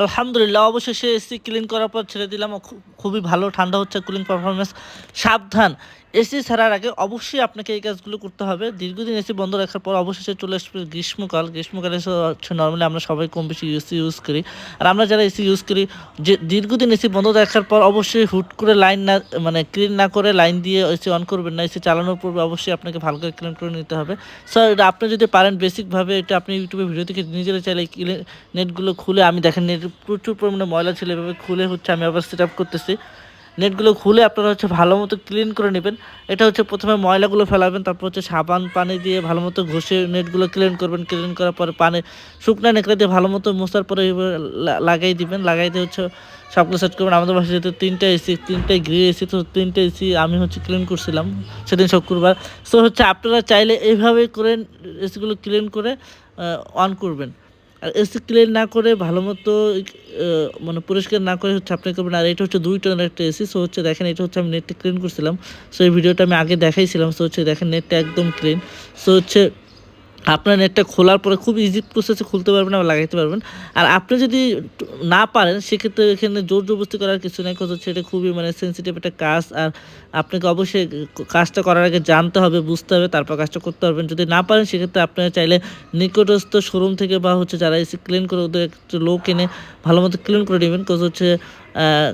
আলহামদুলিল্লাহ, অবশেষে AC clean করার পর ছেড়ে দিলাম। খুবই ভালো, ঠান্ডা হচ্ছে কুলিং পারফরমেন্স সাবধান। এসি ছাড়ার আগে অবশ্যই আপনাকে এই কাজগুলো করতে হবে। দীর্ঘদিন এসি বন্ধ রাখার পর অবশেষে চলে আসবে গ্রীষ্মকাল। গ্রীষ্মকালে হচ্ছে নর্মালি আমরা সবাই কম বেশি এসি ইউজ করি। আর আমরা যারা এসি ইউজ করি, যে দীর্ঘদিন এসি বন্ধ রাখার পর অবশ্যই হুট করে লাইন না মানে ক্লিন না করে লাইন দিয়ে এসি অন করবেন না। এসি চালানোর পূর্বে অবশ্যই আপনাকে ভালো করে ক্লিন করে নিতে হবে। সো এটা আপনি যদি পারেন বেসিকভাবে এটা আপনি ইউটিউবে ভিডিও থেকে নিজেরা চাইলে নেটগুলো খুলে, আমি দেখেন নেট প্রচুর পরিমাণে ময়লা ছিল, এভাবে খুলে হচ্ছে, আমি আবার সেট আপ করতেছি। নেটগুলো খুলে আপনারা হচ্ছে ভালো মতো ক্লিন করে নেবেন। এটা হচ্ছে প্রথমে ময়লাগুলো ফেলাবেন, তারপর হচ্ছে সাবান, পানি দিয়ে ভালো মতো ঘষে নেটগুলো ক্লিন করবেন। ক্লিন করার পরে পানি, শুকনা নেকড়ে দিয়ে ভালো মতো মোছার পরে লাগাই দিবেন। লাগাই দিয়ে হচ্ছে সবগুলো সেট করবেন। আমাদের বাসায় যেহেতু তিনটা এসি তিনটাই গ্রি এসি তো তিনটে এসি আমি হচ্ছে ক্লিন করছিলাম সেদিন শুক্রবার। সো হচ্ছে আপনারা চাইলে এইভাবে করে এসিগুলো ক্লিন করে অন করবেন। এসি ক্লিন না করে ভালো মতো মানে পরিষ্কার না করে হচ্ছে আপনি করবেন আর এটা হচ্ছে দুই টনের একটা এসি সো হচ্ছে দেখেন এটা হচ্ছে আমি নেটটা ক্লিন করছিলাম। সো এই ভিডিওটা আমি আগে দেখাইছিলাম সো হচ্ছে দেখেন নেটটা একদম ক্লিন সো হচ্ছে আপনার নেটটা খোলার পরে খুব ইজি প্রসেসে খুলতে পারবেন আর লাগাইতে পারবেন। আর আপনি যদি না পারেন, সেক্ষেত্রে এখানে জোর জবরদস্তি করার কিছু নেই কথা হচ্ছে এটা খুবই মানে সেন্সিটিভ একটা কাজ। আর আপনাকে অবশ্যই কাজটা করার আগে জানতে হবে, বুঝতে হবে, তারপর কাজটা করতে পারবেন। যদি না পারেন, সেক্ষেত্রে আপনারা চাইলে নিকটস্থ শোরুম থেকে বা হচ্ছে যারা এসে ক্লিন করে ওদের একটু লোক এনে ভালো মতো ক্লিন করে নেবেন। কজ হচ্ছে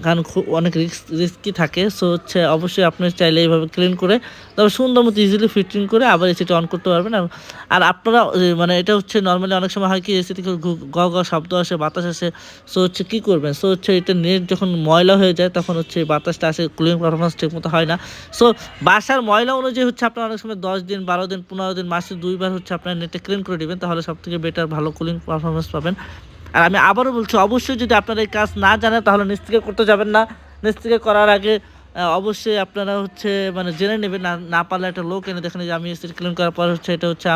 কারণ খুব অনেক রিস্ক রিস্কি থাকে। সো হচ্ছে অবশ্যই আপনি চাইলে এইভাবে ক্লিন করে তারপর সুন্দর মতো ইজিলি ফিটিং করে আবার এসিটা অন করতে পারবেন। আর- আপনারা মানে এটা হচ্ছে নর্মালি অনেক সময় হয় কি এসি থেকে গ গ শব্দ আসে, বাতাস আসে। সো হচ্ছে কী করবেন? সো হচ্ছে এটা নেট যখন ময়লা হয়ে যায়, তখন হচ্ছে বাতাসটা আসে কুলিং পারফরমেন্স ঠিক মতো হয় না। সো বাসার ময়লা অনুযায়ী হচ্ছে আপনার অনেক সময় দশ দিন, বারো দিন, পনেরো দিন, মাসে দুইবার হচ্ছে আপনার নেটে ক্লিন করে নেবেন তাহলে সব থেকে বেটার ভালো কুলিং পারফরমেন্স পাবেন। আর আমি আবারও বলছি, অবশ্যই যদি আপনারা এই কাজ না জানেন, তাহলে নিচ থেকে করতে যাবেন না। নিচ থেকে করার আগে অবশ্যই আপনারা হচ্ছে মানে জেনে নেবেন, না না পারলে একটা লোক এনে দেখেন যে আমি স্ত্রী ক্লিন করার পর হচ্ছে, এটা হচ্ছে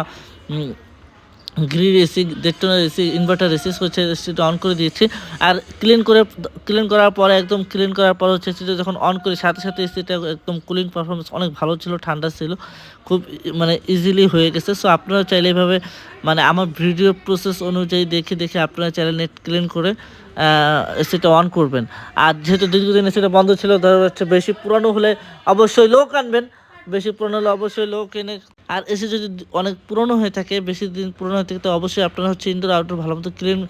গ্রিল এসি ডেটনের এসি, ইনভার্টার এসি হচ্ছে সেটা অন করে দিয়েছি। আর ক্লিন করে ক্লিন করার পরে, একদম ক্লিন করার পর হচ্ছে সেটা যখন অন করি, সাথে সাথে এসিটা একদম কুলিং পারফরমেন্স অনেক ভালো ছিল, ঠান্ডা ছিল, খুব মানে ইজিলি হয়ে গেছে। সো আপনারা চাইলে এভাবে মানে আমার ভিডিও প্রসেস অনুযায়ী দেখে দেখে আপনারা চাইলে নেট ক্লিন করে এসিটা অন করবেন। আর যেহেতু দীর্ঘদিন এসিটা বন্ধ ছিল, ধরো হচ্ছে বেশি পুরানো হলে অবশ্যই লোক আনবেন। বেশি পুরনো হলে অবশ্যই লোক এনে আর এসে যদি অনেক পুরনো হয়ে থাকে, বেশি দিন পুরনো হয়ে থাকে, তো অবশ্যই আপনারা হচ্ছে ইনডোর আউটডোর ভালো মতো ক্লিন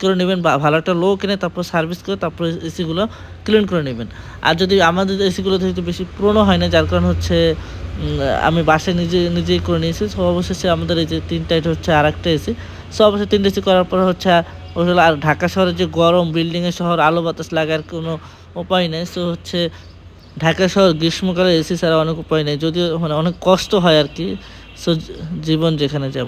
করে নেবেন বা ভালো একটা লোক এনে তারপর সার্ভিস করে তারপর এসিগুলো ক্লিন করে নেবেন। আর যদি আমাদের এসিগুলো যেহেতু বেশি পুরনো হয় না, যার কারণ হচ্ছে আমি বাসায় নিজে, নিজেই করে নিয়েছি সো অবশেষে আমাদের এই যে তিনটা হচ্ছে আর একটা এসি সো অবশ্যই তিনটা এসি করার পর হচ্ছে আর ঢাকা শহরের যে গরম বিল্ডিংয়ের শহর, আলো বাতাস লাগার কোনো উপায় নেই। সো হচ্ছে ঢাকা শহর গ্রীষ্মকালে এসি ছাড়া অনেক উপায় নেই, যদিও মানে অনেক কষ্ট হয় আর কি, সো জীবন যেখানে যাব।